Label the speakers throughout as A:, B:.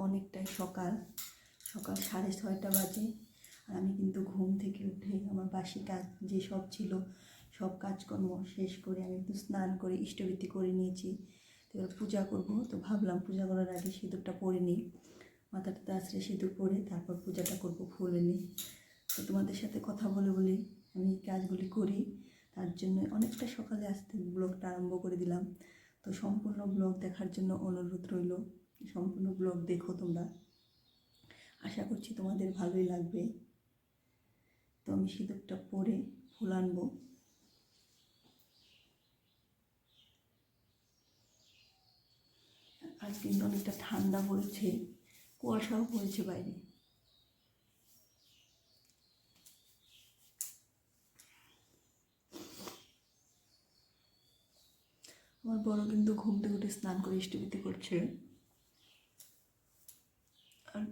A: অনেকটাই সকাল। সকাল সাড়ে ছয়টা বাজে। আর আমি কিন্তু ঘুম থেকে উঠে আমার বাসি কাজ যে সব ছিল, সব কাজকর্ম শেষ করে আমি একটু স্নান করে ইষ্টবৃত্তি করে নিয়েছি। তো এবার পূজা করব। তো ভাবলাম পূজা করার আগে সিঁদুরটা পরে নিই। মাথাটাতে আছড়ে সিঁদুর পরে তারপর পূজাটা করব ফুল এনে। তো তোমাদের সাথে কথা বলে বলে আমি এই কাজগুলি করি। তার জন্য অনেকটা সকালে আসতে ব্লগটা আরম্ভ করে দিলাম। তো সম্পূর্ণ ব্লগ দেখার জন্য অনুরোধ রইল। সম্পূর্ণ ব্লগ দেখো তোমরা। আশা করছি তোমাদের ভালোই লাগবে। তো আমি সিঁদুরটা পরে ফুল আনব। আজ কিন্তু অনেকটা ঠান্ডা পড়েছে, কুয়াশাও পড়েছে বাইরে। আমার বড় কিন্তু ঘুম থেকে উঠে স্নান করে ইষ্টবিতি করছে।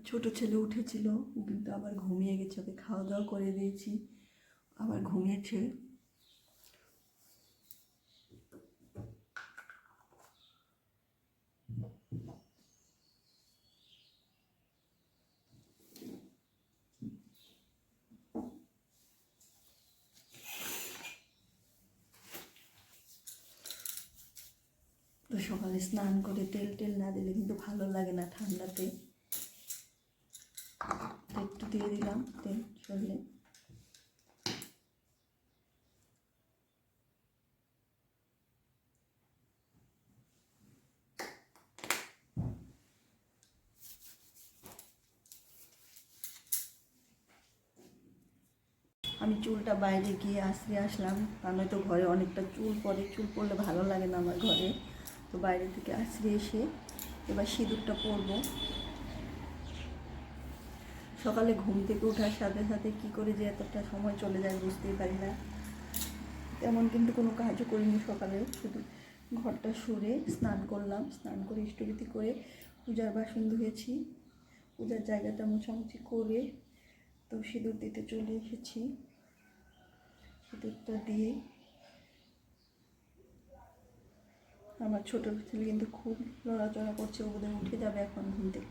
A: ছোট ছেলে উঠেছিল, ও কিন্তু আবার ঘুমিয়ে গেছে, ওকে খাওয়া দাওয়া করে দিয়েছি। আবার ঘুমিয়েছে। সকালে স্নান করে তেল টেল না দিলে কিন্তু ভালো লাগে না ঠান্ডাতে। দিয়ে দিলাম তেল শরীরে আমি চুলটা বাইরে গিয়ে আসতে আসলাম তা নয়তো ঘরে অনেকটা চুল পড়ে, চুল পড়লে ভালো লাগে না আমার ঘরে। তো বাইরে থেকে আসতে এসে এবার সিঁদুরটা পরবো। সকালে ঘুম থেকে ওঠার সাথে সাথে কি করে যে এতটা সময় চলে যায় বুঝতেই পারি না। তেমন কিন্তু কোনো কাজও করিনি সকালে শুধু ঘরটা সরে স্নান করলাম, স্নান করে ইষ্টভীতি করে পূজার বাসন ধুয়েছি, পূজার জায়গাটা মোছামুছি করে তো সিঁদুর দিতে চলে এসেছি। সিঁদুরটা দিয়ে আমার ছোটো ছেলে কিন্তু খুব লড়াচড়া করছে ওদের উঠে যাবে এখন ঘুম থেকে।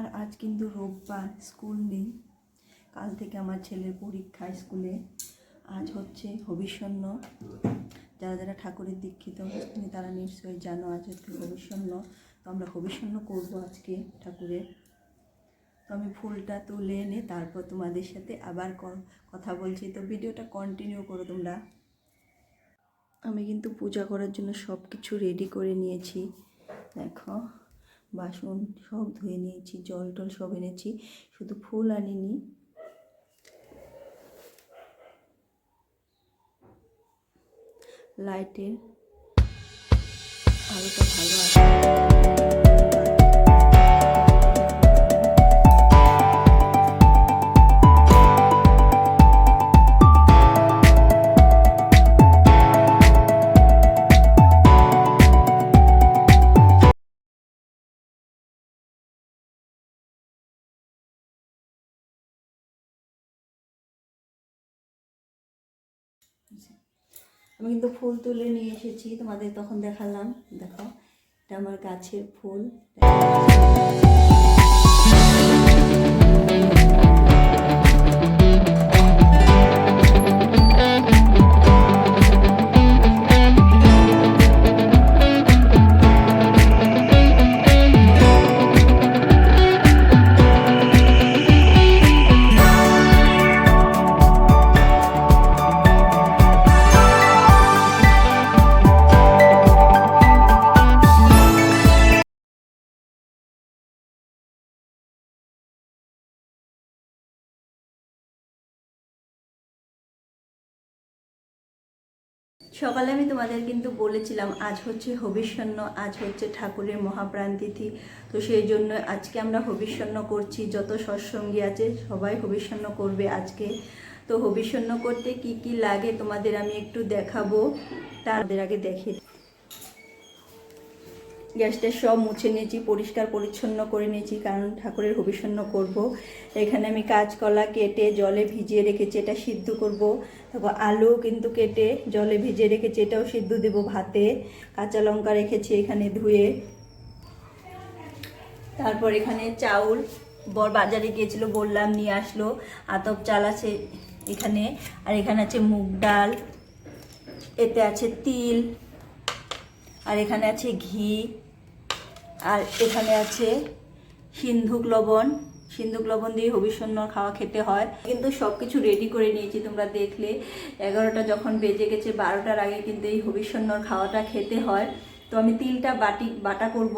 A: আর আজ কিন্তু রোববার, স্কুল নেই কাল থেকে আমার ছেলের পরীক্ষা স্কুলে। আজ হচ্ছে হবিষণ্য যারা যারা ঠাকুরের দীক্ষিত তারা নিশ্চয়ই জানো আজ হচ্ছে হবিষণ্য তো আমরা হবিষণ্য করব আজকে ঠাকুরের তো আমি ফুলটা তুলে এনে তারপর তোমাদের সাথে আবার কথা বলছি। তো ভিডিওটা কন্টিনিউ করো তোমরা। আমি কিন্তু পূজা করার জন্য সব কিছু রেডি করে নিয়েছি। দেখো। বাসন সব ধুয়ে নিয়েছি, জল টল সব এনেছি, শুধু ফুল আনিনি। লাইটের আলোটা ভালো আছে আমি কিন্তু ফুল তুলে নিয়ে এসেছি তোমাদের তখন দেখালাম। দেখো এটা আমার গাছের ফুল। সকালে আমি তোমাদের কিন্তু বলেছিলাম, আজ হচ্ছে হবিষ্যন্ন, আজ হচ্ছে ঠাকুরের মহাপ্রাণ তিথি তো সেই জন্য আজকে আমরা হবিষ্যন্ন করছি, যত সৎসঙ্গী আছে সবাই হবিষ্যন্ন করবে আজকে। তো হবিষ্যন্ন করতে কি কি লাগে তোমাদের আমি একটু দেখাবো তাদের আগে দেখে গ্যাসটা সব মুছে নিয়েছি, পরিষ্কার পরিচ্ছন্ন করে নিয়েছি, কারণ ঠাকুরের হবিষণ্য করব। এখানে আমি কাঁচকলা কেটে জলে ভিজিয়ে রেখেছি, এটা সিদ্ধ করব। তারপর আলু কিন্তু কেটে জলে ভিজিয়ে রেখেছি, এটাও সিদ্ধ দেব ভাতে। কাঁচা লঙ্কা রেখেছি এখানে ধুয়ে। তারপর এখানে চাউল বর বাজারে গিয়েছিল, বললাম নিয়ে আসলো। আতপ চাল আছে এখানে, আর এখানে আছে মুগ ডাল, এতে আছে তিল। আর এখানে আছে ঘি, আর এখানে আছে সিন্ধুক লবণ। সিন্ধুক লবণ দিয়ে হবিষণ্য খাওয়া খেতে হয়। কিন্তু সব কিছু রেডি করে নিয়েছি, তোমরা দেখলে। এগারোটা যখন বেজে গেছে, বারোটার আগে কিন্তু এই হবিষণ্যর খাওয়াটা খেতে হয়। তো আমি তিলটা বাটি, বাটা করব,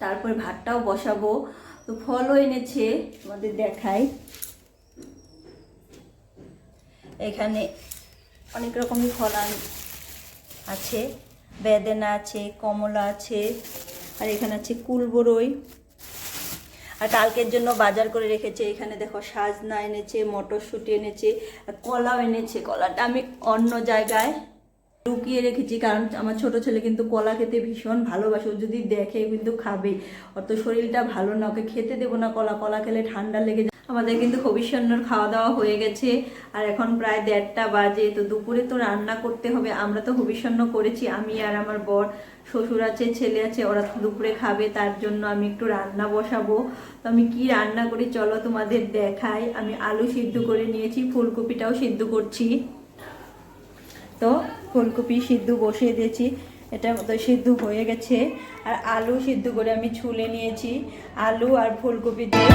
A: তারপর ভাতটাও বসাবো। তো ফলও এনেছে, তোমাদের দেখাই। এখানে অনেক রকমই ফল আছে। বেদেনা আছে, কমলা আছে, আর এখানে আছে কুলবরই। আর কালকের জন্য বাজার করে রেখেছে, এখানে দেখো সাজনা এনেছে, মটরশুঁটি এনেছে কলাও এনেছে। কলাটা আমি অন্য জায়গায় লুকিয়ে রেখেছি, কারণ আমার ছোট ছেলে কিন্তু কলা খেতে ভীষণ ভালোবাসে। ও যদি দেখে কিন্তু খাবে। অত শরীরটা ভালো না, ওকে খেতে দেবো না কলা। কলা খেলে ঠান্ডা লেগে আমাদের কিন্তু হবিষ্যন্নর খাওয়া দাওয়া হয়ে গেছে। আর এখন প্রায় দেড়টা বাজে, তো দুপুরে তো রান্না করতে হবে। আমরা তো হবিষ্যন্ন করেছি, আমি আর আমার বর। শ্বশুর আছে, ছেলে আছে, ওরা তো দুপুরে খাবে, তার জন্য আমি একটু রান্না বসাবো। তো আমি কি রান্না করি, চলো তোমাদের দেখাই। আমি আলু সিদ্ধ করে নিয়েছি, ফুলকপিটাও সিদ্ধ করছি। তো ফুলকপি সিদ্ধ বসিয়ে দিয়েছি। এটা মতো সিদ্ধ হয়ে গেছে। আর আলু সিদ্ধ করে আমি ছুলে নিয়েছি। আলু আর ফুলকপি দিয়ে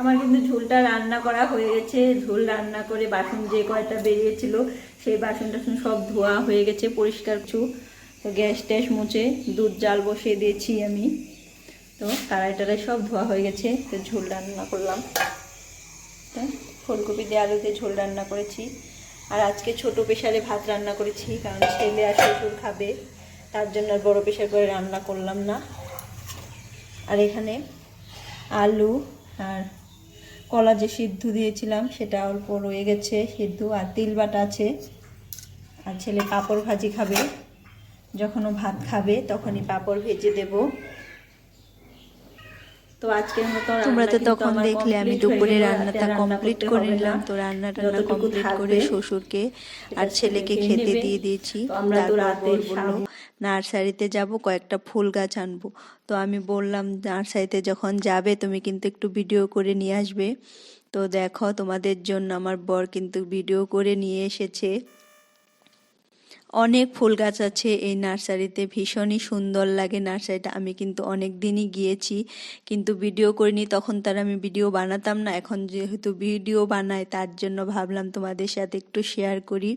A: আমার কিন্তু ঝোলটা রান্না করা হয়ে গেছে। ঝোল রান্না করে বাসন যে কয়টা বেরিয়েছিল, সেই বাসন টাসন সব ধোয়া হয়ে গেছে, পরিষ্কার কিছু। তো গ্যাস ট্যাস মুছে দুধ, জাল বসিয়ে দিয়েছি আমি। তো কড়াই টাড়াই সব ধোয়া হয়ে গেছে, তো ঝোল রান্না করলাম। তো ফুলকপি দিয়ে আলু দিয়ে ঝোল রান্না করেছি। আর আজকে ছোট প্রেশারে ভাত রান্না করেছি, কারণ ছেলে আর শ্বশুর খাবে। তার জন্য আর বড় প্রেশার করে রান্না করলাম না। আর এখানে আলু আর কলা যে সিদ্ধ দিয়েছিলাম সেটা অল্প রয়ে গেছে সিদ্ধ আর তিল বাটা আছে। আর ছেলে পাঁপড় ভাজি খাবে। যখন ও ভাত খাবে তখনই পাঁপড় ভেজে দেব। তো আজকের মতো
B: তোমরা তো তখন দেখলে আমি দুপুরে রান্নাটা কমপ্লিট করে নিলাম। তো রান্না টান্না কমপ্লিট করে শ্বশুরকে আর ছেলেকে খেতে দিয়ে দিয়েছি।
A: আমরা তো
B: তারপর
A: রাতে
B: বলল নার্সারিতে যাব, কয়েকটা ফুল গাছ আনব। তো আমি বললাম, নার্সারিতে যখন যাবে, তুমি কিন্তু একটু ভিডিও করে নিয়ে আসবে। তো দেখো, তোমাদের জন্য আমার বর কিন্তু ভিডিও করে নিয়ে এসেছে। অনেক ফুল গাছ আছে এই নার্সারিতে, ভীষণই সুন্দর লাগে নার্সারিটা। আমি কিন্তু অনেক দিনই গিয়েছি, কিন্তু ভিডিও করিনি, তখন তার আমি ভিডিও বানাতাম না। এখন যেহেতু ভিডিও বানাই তার জন্য ভাবলাম তোমাদের সাথে একটু শেয়ার করি।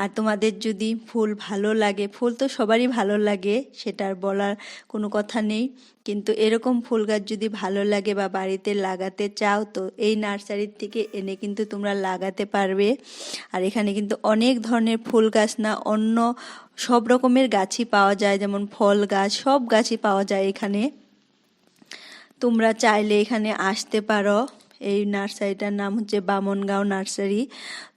B: আর তোমাদের যদি ফুল ভালো লাগে, ফুল তো সবারই ভালো লাগে সেটা আর বলার কোনো কথা নেই।
A: কিন্তু এরকম ফুল গাছ যদি ভালো লাগে বা বাড়িতে লাগাতে চাও, তো এই নার্সারির থেকে এনে কিন্তু তোমরা লাগাতে পারবে। আর এখানে কিন্তু অনেক ধরনের ফুল গাছ না, অন্য সব রকমের গাছই পাওয়া যায়, যেমন ফল গাছ, সব গাছই পাওয়া যায় এখানে। তোমরা চাইলে এখানে আসতে পারো। এই নার্সারিটার নাম হচ্ছে বামনগাঁও নার্সারি।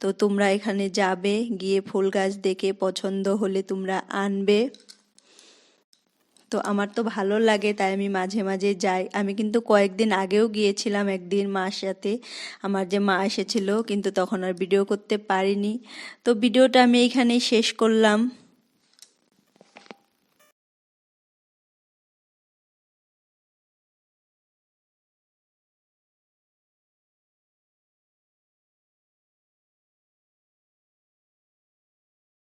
A: তো তোমরা এখানে যাবে, গিয়ে ফুল গাছ দেখে পছন্দ হলে তোমরা আনবে। তো আমার তো ভালো লাগে, তাই আমি মাঝে মাঝে যাই। আমি কিন্তু কয়েকদিন আগেও গিয়েছিলাম একদিন মার সাথে আমার যে মা এসেছিল, কিন্তু তখন আর ভিডিও করতে পারিনি। তো ভিডিওটা আমি এখানেই শেষ করলাম।